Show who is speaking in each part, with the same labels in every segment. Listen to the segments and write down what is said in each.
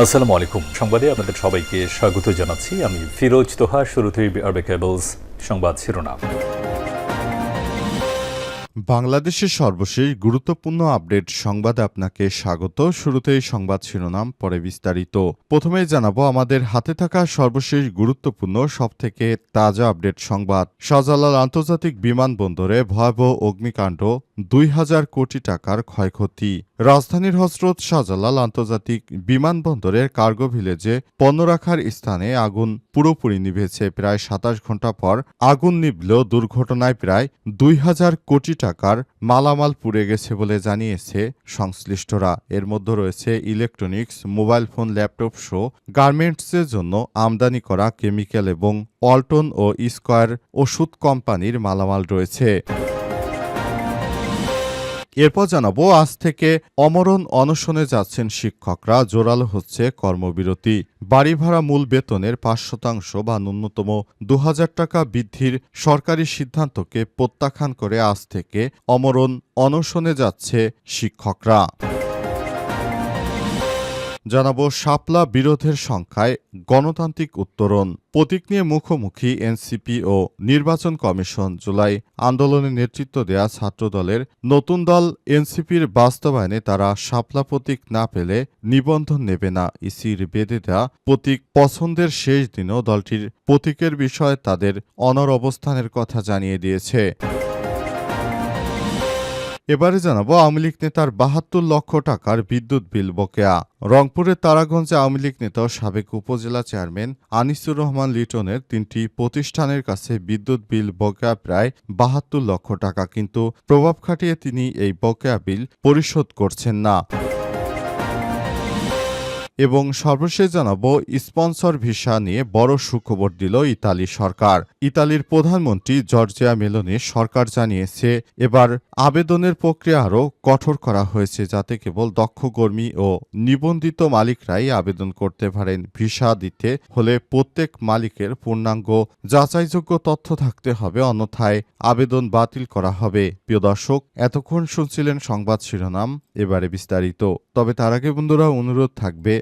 Speaker 1: আসসালামু আলাইকুম। সংবাদে আপনাদের সবাইকে স্বাগত জানাচ্ছি। আমি ফিরোজ তোহা, শুরুতেই আরবে কেবলস সংবাদ শিরোনাম।
Speaker 2: বাংলাদেশের সর্বশেষ গুরুত্বপূর্ণ আপডেট সংবাদে আপনাকে স্বাগত। শুরুতেই সংবাদ শিরোনাম, পরে বিস্তারিত। প্রথমেই জানাব, আমাদের হাতে থাকা সর্বশেষ গুরুত্বপূর্ণ, সবথেকে তাজা আপডেট সংবাদ। শাহজালাল আন্তর্জাতিক বিমানবন্দরে ভয়াবহ অগ্নিকাণ্ড দুই হাজার কোটি টাকার ক্ষয়ক্ষতি। রাজধানীর হজরত শাহজালাল আন্তর্জাতিক বিমানবন্দরের কার্গো ভিলেজে পণ্য রাখার স্থানে আগুন পুরোপুরি নিভেছে। প্রায় সাতাশ ঘণ্টা পর আগুন নিভলেও দুর্ঘটনায় প্রায় দুই হাজার কোটি টাকার মালামাল পুড়ে গেছে বলে জানিয়েছে সংশ্লিষ্টরা। এর মধ্যে রয়েছে electronics, mobile phone, laptop shoe গার্মেন্টসের জন্য আমদানি করা কেমিক্যাল এবং অল্টন ও স্কয়ার ওষুধ কোম্পানির মালামাল রয়েছে। এরপর জানাব, আজ থেকে অমরণ অনশনে যাচ্ছেন শিক্ষকরা, জোরালো হচ্ছে কর্মবিরতি। বাড়ি ভাড়া মূল বেতনের পাঁচ শতাংশ বা ন্যূনতম দু হাজার টাকা বৃদ্ধির সরকারি সিদ্ধান্তকে প্রত্যাখ্যান করে আজ থেকে অমরণ অনশনে যাচ্ছে শিক্ষকরা। জানাব শাপলা বিরোধের সংখ্যায় গণতান্ত্রিক উত্তরণ। প্রতীক নিয়ে মুখোমুখি এনসিপি ও নির্বাচন কমিশন জুলাই আন্দোলনে নেতৃত্ব দেয়া ছাত্রদলের নতুন দল এনসিপির বাস্তবায়নে তারা শাপলা প্রতীক না পেলে নিবন্ধন নেবে না। ইসির বেঁধে দেয়া প্রতীক পছন্দের শেষ দিনও দলটির প্রতীকের বিষয়ে তাদের অনর অবস্থানের কথা জানিয়ে দিয়েছে। এবারে জানাব আওয়ামী লীগ নেতার বাহাত্তর লক্ষ টাকার বিদ্যুৎ বিল বকেয়া। রংপুরের তারাগঞ্জে আওয়ামী লীগ নেতা সাবেক উপজেলা চেয়ারম্যান আনিসুর রহমান লিটনের তিনটি প্রতিষ্ঠানের কাছে বিদ্যুৎ বিল বকেয়া প্রায় বাহাত্তর লক্ষ টাকা, কিন্তু প্রভাব খাটিয়ে তিনি এই বকেয়া বিল পরিশোধ করছেন না। এবং সর্বশেষ জানাব, স্পন্সর ভিসা নিয়ে বড় সুখবর দিল ইতালি সরকার। ইতালির প্রধানমন্ত্রী জর্জিয়া মেলোনি সরকার জানিয়েছে, এবার আবেদনের প্রক্রিয়া আরও কঠোর করা হয়েছে যাতে কেবল দক্ষ কর্মী ও নিবন্ধিত মালিকরাই আবেদন করতে পারেন। ভিসা দিতে হলে প্রত্যেক মালিকের পূর্ণাঙ্গ যাচাইযোগ্য তথ্য থাকতে হবে, অন্যথায় আবেদন বাতিল করা হবে। প্রিয় দর্শক, এতক্ষণ শুনছিলেন সংবাদ শিরোনাম, এবারে বিস্তারিত। তবে তার আগে বন্ধুরা, অনুরোধ থাকবে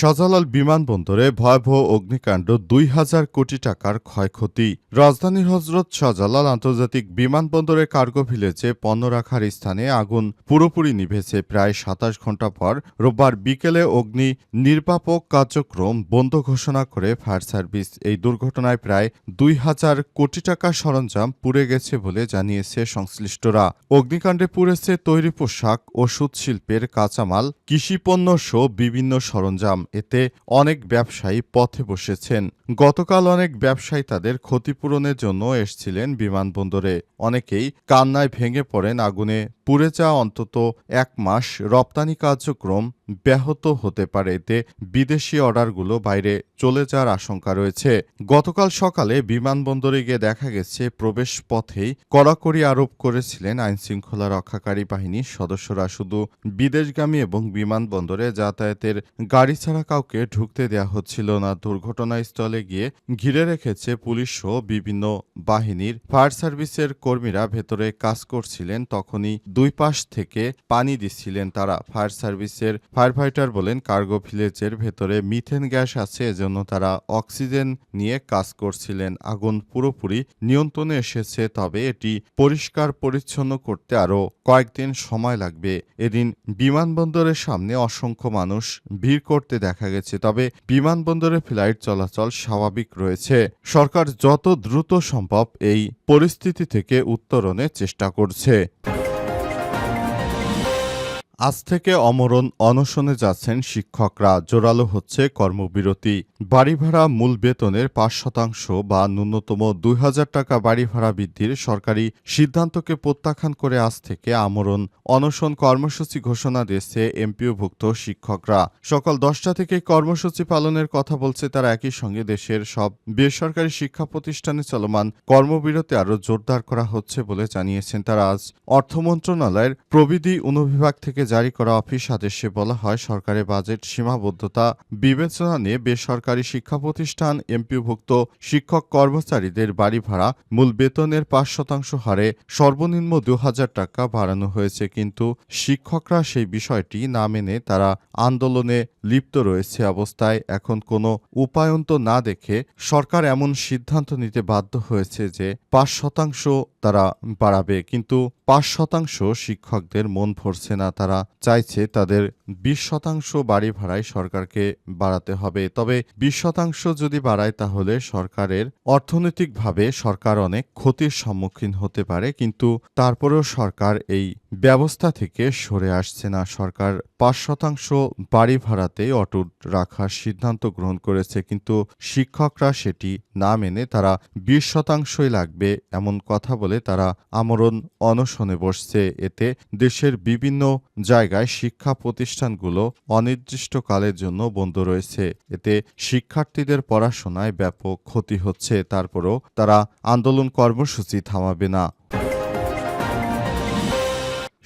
Speaker 2: শাহজালাল বিমানবন্দরে ভয়াবহ অগ্নিকাণ্ড দুই হাজার কোটি টাকার ক্ষয়ক্ষতি। রাজধানীর হজরত শাহজালাল আন্তর্জাতিক বিমানবন্দরে কার্গো ভিলেজে পণ্য রাখার স্থানে আগুন পুরোপুরি নিভেছে প্রায় সাতাশ ঘণ্টা পর রোববার বিকেলে অগ্নি নির্বাপক কার্যক্রম বন্ধ ঘোষণা করে ফায়ার সার্ভিস। এই দুর্ঘটনায় প্রায় দুই হাজার কোটি টাকা সরঞ্জাম পুড়ে গেছে বলে জানিয়েছে সংশ্লিষ্টরা। অগ্নিকাণ্ডে পুড়েছে তৈরি পোশাক, ওষুধ শিল্পের কাঁচামাল কৃষিপণ্য সহ বিভিন্ন সরঞ্জাম। এতে অনেক ব্যবসায়ী পথে বসেছেন। গতকাল অনেক ব্যবসায়ী তাদের ক্ষতিপূরণের জন্য এসছিলেন বিমানবন্দরে। অনেকেই কান্নায় ভেঙে পড়েন আগুনে। পুড়ে যাওয়া অন্তত এক মাস রপ্তানি কার্যক্রম ব্যাহত হতে পারে এতে বিদেশি অর্ডারগুলো বাইরে চলে যাওয়ার আশঙ্কা রয়েছে। গতকাল সকালে বিমানবন্দরে গিয়ে দেখা গেছে, প্রবেশ পথেই কড়াকড়ি আরোপ করেছিলেন আইনশৃঙ্খলা রক্ষাকারী বাহিনীর সদস্যরা। শুধু বিদেশগামী এবং বিমানবন্দরে যাতায়াতের গাড়ি ছাড়া কাউকে ঢুকতে দেওয়া হচ্ছিল না। দুর্ঘটনাস্থলে গিয়ে ঘিরে রেখেছে পুলিশ সহ বিভিন্ন বাহিনীর ফায়ার সার্ভিসের কর্মীরা। ভেতরে কাজ করছিলেন তখনই দুই পাশ থেকে পানি দিচ্ছিলেন তারা। ফায়ার সার্ভিসের ফায়ার ফাইটার বলেন, কার্গো ভিলেজের ভেতরে মিথেন গ্যাস আছে, এজন্য তারা অক্সিজেন নিয়ে কাজ করছিলেন। আগুন পুরোপুরি নিয়ন্ত্রণে এসেছে, তবে এটি পরিষ্কার পরিচ্ছন্ন করতে আরও কয়েকদিন সময় লাগবে। এদিন বিমানবন্দরের সামনে অসংখ্য মানুষ ভিড় করতে দেখা গেছে, তবে বিমানবন্দরে ফ্লাইট চলাচল স্বাভাবিক রয়েছে। সরকার যত দ্রুত সম্ভব এই পরিস্থিতি থেকে উত্তরণের চেষ্টা করছে। আজ থেকে অমরণ অনশনে যাচ্ছেন শিক্ষকরা। জোরালো হচ্ছে কর্মবিরতি। বাড়ি ভাড়া মূল বেতনের পাঁচ শতাংশ বা ন্যূনতম দুই হাজার টাকা বাড়ি ভাড়া বৃদ্ধির সরকারি সিদ্ধান্তকে প্রত্যাখ্যান করে আজ থেকে আমরণ অনশন কর্মসূচি ঘোষণা দিয়েছে এমপিওভুক্ত শিক্ষকরা। সকাল দশটা থেকে কর্মসূচি পালনের কথা বলছে তারা একই সঙ্গে দেশের সব বেসরকারি শিক্ষা প্রতিষ্ঠানে চলমান কর্মবিরতি আরও জোরদার করা হচ্ছে বলে জানিয়েছেন তারা। আজ অর্থ মন্ত্রণালয়ের প্রবিধি অনুবিভাগ থেকে জারি করা অফিস আদেশে বলা হয় সরকারের বাজেট সীমাবদ্ধতা বিবেচনা নিয়ে বেসরকারি শিক্ষা প্রতিষ্ঠান, এমপিভুক্ত শিক্ষক কর্মচারীদের বাড়ি ভাড়া মূল বেতনের পাঁচ শতাংশ হারে সর্বনিম্ন দু হাজার টাকা বাড়ানো হয়েছে। কিন্তু শিক্ষকরা সেই বিষয়টি না মেনে তারা আন্দোলনে লিপ্ত রয়েছে অবস্থায়। এখন কোনো উপায়ন্ত না দেখে সরকার এমন সিদ্ধান্ত নিতে বাধ্য হয়েছে যে পাঁচ শতাংশ তারা বাড়াবে। কিন্তু পাঁচ শতাংশ শিক্ষকদের মন ভরছে না, তারা চাইছে তাদের বিশ শতাংশ বাড়ি ভাড়ায় সরকারকে বাড়াতে হবে। তবে বিশ শতাংশ যদি বাড়ায় তাহলে সরকারের অর্থনৈতিকভাবে সরকার অনেক ক্ষতির সম্মুখীন হতে পারে, কিন্তু তারপরেও সরকার এই ব্যবস্থা থেকে সরে আসছে না সরকার। পাঁচ শতাংশ বাড়ি ভাড়াতে অটুট রাখার সিদ্ধান্ত গ্রহণ করেছে, কিন্তু শিক্ষকরা সেটি না মেনে তারা বিশ শতাংশই লাগবে এমন কথা বলে তারা আমরণ অনশনে বসছে। এতে দেশের বিভিন্ন জায়গায় শিক্ষা প্রতিষ্ঠানগুলো অনির্দিষ্টকালের জন্য বন্ধ রয়েছে। এতে শিক্ষার্থীদের পড়াশোনায় ব্যাপক ক্ষতি হচ্ছে, তারপরও তারা আন্দোলন কর্মসূচি থামাবে না।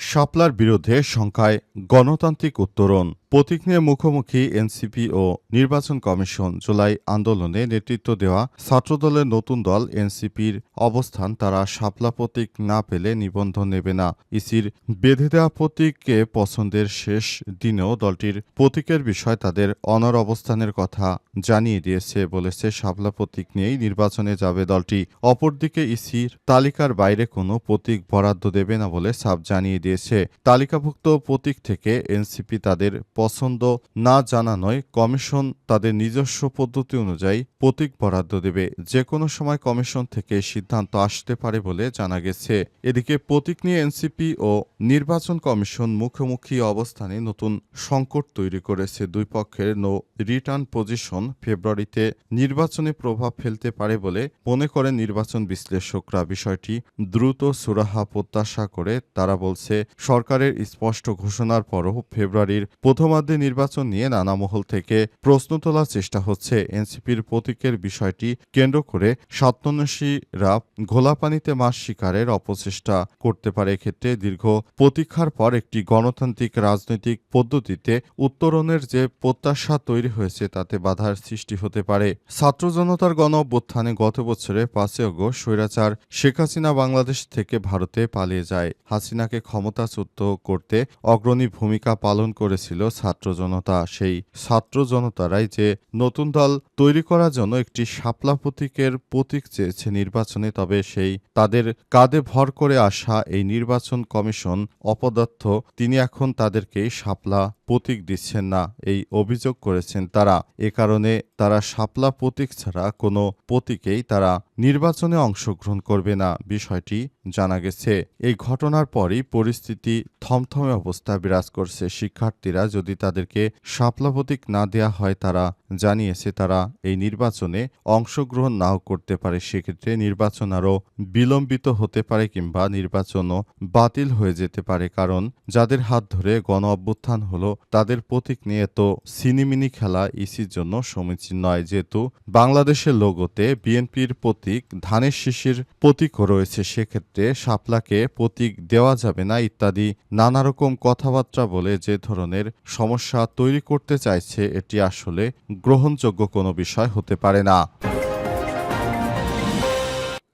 Speaker 2: শাপলার বিরুদ্ধে সংখ্যায় গণতান্ত্রিক উত্তরণ প্রতীক নিয়ে মুখোমুখি এনসিপি ও নির্বাচন কমিশন জুলাই আন্দোলনে নেতৃত্ব দেওয়া ছাত্রদলের নতুন দল এনসিপির অবস্থান তারা শাপলা প্রতীক না পেলে নিবন্ধন নেবে না। ইসির বেঁধে দেওয়া প্রতীককে পছন্দের শেষ দিনেও দলটির প্রতীকের বিষয় তাদের অনর অবস্থানের কথা জানিয়ে দিয়েছে বলেছে শাপলা প্রতীক নিয়েই নির্বাচনে যাবে দলটি। অপরদিকে ইসির তালিকার বাইরে কোনো প্রতীক বরাদ্দ দেবে না বলে সাব জানিয়ে দিয়েছে। তালিকাভুক্ত প্রতীক থেকে এনসিপি তাদের পছন্দ না জানানোয় কমিশন তাদের নিজস্ব পদ্ধতি অনুযায়ী প্রতীক বরাদ্দ দেবে। যে কোনো সময় কমিশন থেকে সিদ্ধান্ত আসতে পারে বলে জানা গেছে। এদিকে প্রতীক নিয়ে এনসিপি ও নির্বাচন কমিশন মুখোমুখি অবস্থানে নতুন সংকট তৈরি করেছে। দুই পক্ষের নো রিটার্ন পজিশন ফেব্রুয়ারিতে নির্বাচনে প্রভাব ফেলতে পারে বলে মনে করেন নির্বাচন বিশ্লেষকরা। বিষয়টি দ্রুত সুরাহা প্রত্যাশা করে তারা বলছে, সরকারের স্পষ্ট ঘোষণার পরও ফেব্রুয়ারির প্রথমার্ধে নির্বাচন নিয়ে নানা মহল থেকে প্রশ্ন তোলার চেষ্টা হচ্ছে। এনসিপির প্রতীকের বিষয়টি কেন্দ্র করে স্বাত্মন্বেষীরা ঘোলাপানিতে মাছ শিকারের অপচেষ্টা করতে পারে। এক্ষেত্রে দীর্ঘ প্রতীক্ষার পর একটি গণতান্ত্রিক রাজনৈতিক পদ্ধতিতে উত্তরণের যে প্রত্যাশা তৈরি হয়েছে, তাতে বাধার সৃষ্টি হতে পারে। ছাত্র জনতার গণ অভ্যুত্থানে গত বছরে পাঁচই অগস্ট স্বৈরাচার শেখ হাসিনা বাংলাদেশ থেকে ভারতে পালিয়ে যায়। হাসিনাকে ক্ষমতাচ্যুত করতে অগ্রণী ভূমিকা পালন করেছিল ছাত্র জনতা সেই ছাত্র জনতারাই যে নতুন দল তৈরি করার জন্য একটি শাপলা প্রতীকের প্রতীক চেয়েছে নির্বাচনে, তবে সেই তাদের কাঁধে ভর করে আসা এই নির্বাচন কমিশন অপদার্থ, তিনি এখন তাদেরকে শাপলা প্রতীক দিচ্ছেন না, এই অভিযোগ করেছেন তারা। এ কারণে তারা শাপলা প্রতীক ছাড়া কোনো প্রতীকেই তারা নির্বাচনে অংশগ্রহণ করবে না, বিষয়টি জানা গেছে। এই ঘটনার পরই পরিস্থিতি থমথমে অবস্থা বিরাজ করছে। শিক্ষার্থীরা যদি তাদেরকে শাপলা প্রতীক না দেয়া হয় তারা জানিয়েছে তারা এই নির্বাচনে অংশগ্রহণ নাও করতে পারে। সেক্ষেত্রে নির্বাচন আরও বিলম্বিত হতে পারে কিংবা নির্বাচনও বাতিল হয়ে যেতে পারে। কারণ যাদের হাত ধরে গণ অভ্যুত্থান হলো তাদের প্রতীক নিয়ে তো সিনিমিনি খেলা ইসির জন্য সমীচীন নয়। যেহেতু বাংলাদেশের লোগোতে বিএনপির প্রতীক ধানের শিশির প্রতীকও রয়েছে, সেক্ষেত্রে শাপলাকে প্রতীক দেওয়া যাবে না ইত্যাদি নানা রকম কথাবার্তা বলে যে ধরনের সমস্যা তৈরি করতে চাইছে, এটি আসলে গ্রহণযোগ্য কোনো বিষয় হতে পারে না।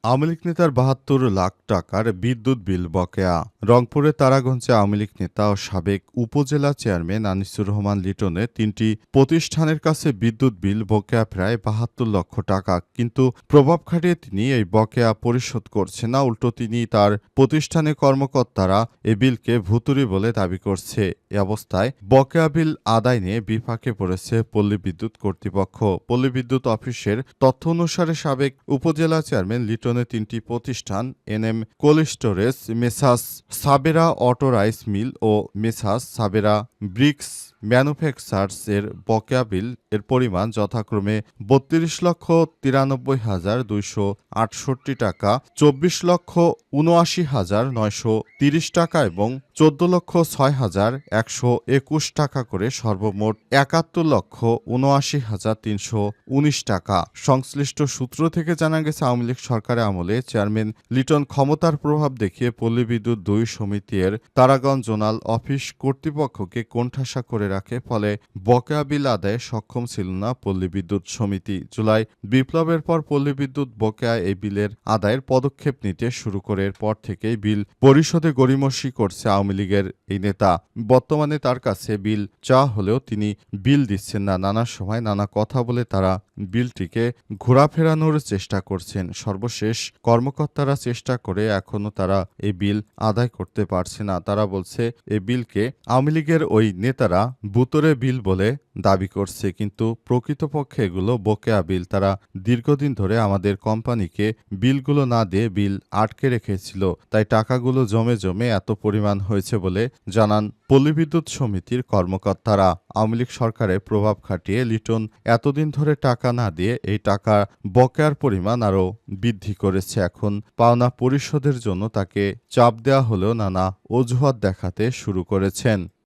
Speaker 2: আওয়ামী লীগ নেতার বাহাত্তর লাখ টাকার বিদ্যুৎ বিল বকেয়া। রংপুরে তারাগঞ্জে আওয়ামী লীগ নেতা ও সাবেক উপজেলা চেয়ারম্যান আনিসুর রহমান লিটনের তিনটি প্রতিষ্ঠানের কাছে বিদ্যুৎ বিল বকেয়া প্রায় বাহাত্তর লক্ষ টাকা। কিন্তু প্রভাব খাটিয়ে তিনি এই বকেয়া পরিশোধ করছেন না, উল্টো তিনি তার প্রতিষ্ঠানের কর্মকর্তারা এ বিলকে ভুতুরি বলে দাবি করছে। এ অবস্থায় বকেয়া বিল আদায় নিয়ে বিপাকে পড়েছে পল্লী বিদ্যুৎ কর্তৃপক্ষ। পল্লী বিদ্যুৎ অফিসের তথ্য অনুসারে সাবেক উপজেলা চেয়ারম্যান লিটনের লিটনে তিনটি প্রতিষ্ঠান NM cold storage Messrs Sabera auto rice mill ও মেসাস সাবেরা ব্রিক্স ম্যানুফ্যাকচার্স এর বকেয়া বিল এর পরিমাণ যথাক্রমে বত্রিশ লক্ষ তিরানব্বই হাজার দুইশো আটষট্টি টাকা, চব্বিশ লক্ষ উনআশি হাজার নয়শো তিরিশ টাকা এবং চোদ্দ লক্ষ ছয় হাজার একশো একুশ টাকা করে সর্বমোট একাত্তর লক্ষ উনআশি হাজার তিনশো উনিশ টাকা। সংশ্লিষ্ট সূত্র থেকে জানা গেছে, আওয়ামী লীগ সরকারের আমলে চেয়ারম্যান লিটন ক্ষমতার প্রভাব দেখিয়ে পল্লী বিদ্যুৎ দুই সমিতির তারাগঞ্জ জোনাল অফিস কর্তৃপক্ষকে কোণঠাসা করে রাখে, ফলে বকেয়া বিল আদায়ে সক্ষম ছিল না পল্লী বিদ্যুৎ সমিতি। জুলাই বিপ্লবের পর পল্লী বিদ্যুৎ বকেয়া এই বিলের আদায়ের পদক্ষেপ নিতে শুরু করে। এরপর থেকেই বিল পরিশোধে গড়িমসি করছে আওয়ামী লীগের এই নেতা। বর্তমানে তার কাছে বিল চাওয়া হলেও তিনি বিল দিচ্ছেন না। নানা সময় নানা কথা বলে তারা বিলটিকে ঘোরাফেরানোর চেষ্টা করছেন। সর্বশেষ কর্মকর্তারা চেষ্টা করে এখনও তারা এই বিল আদায় করতে পারছে না। তারা বলছে এই বিলকে আওয়ামী লীগের ওই নেতারা বুতরে বিল বলে দাবি করছে, কিন্তু প্রকৃতপক্ষে এগুলো বকেয়া বিল। তারা দীর্ঘদিন ধরে আমাদের কোম্পানিকে বিলগুলো না দিয়ে বিল আটকে রেখেছিল, তাই টাকাগুলো জমে জমে এত পরিমাণ হয়েছে বলে জানান পল্লীবিদ্যুৎ সমিতির কর্মকর্তারা। আওয়ামী লীগ সরকারের প্রভাব খাটিয়ে লিটন এতদিন ধরে টাকা না দিয়ে এই টাকা বকেয়ার পরিমাণ আরও বৃদ্ধি করেছে। এখন পাওনা পরিশোধের জন্য তাকে চাপ দেওয়া হলেও নানা অজুহাত দেখাতে শুরু করেছেন।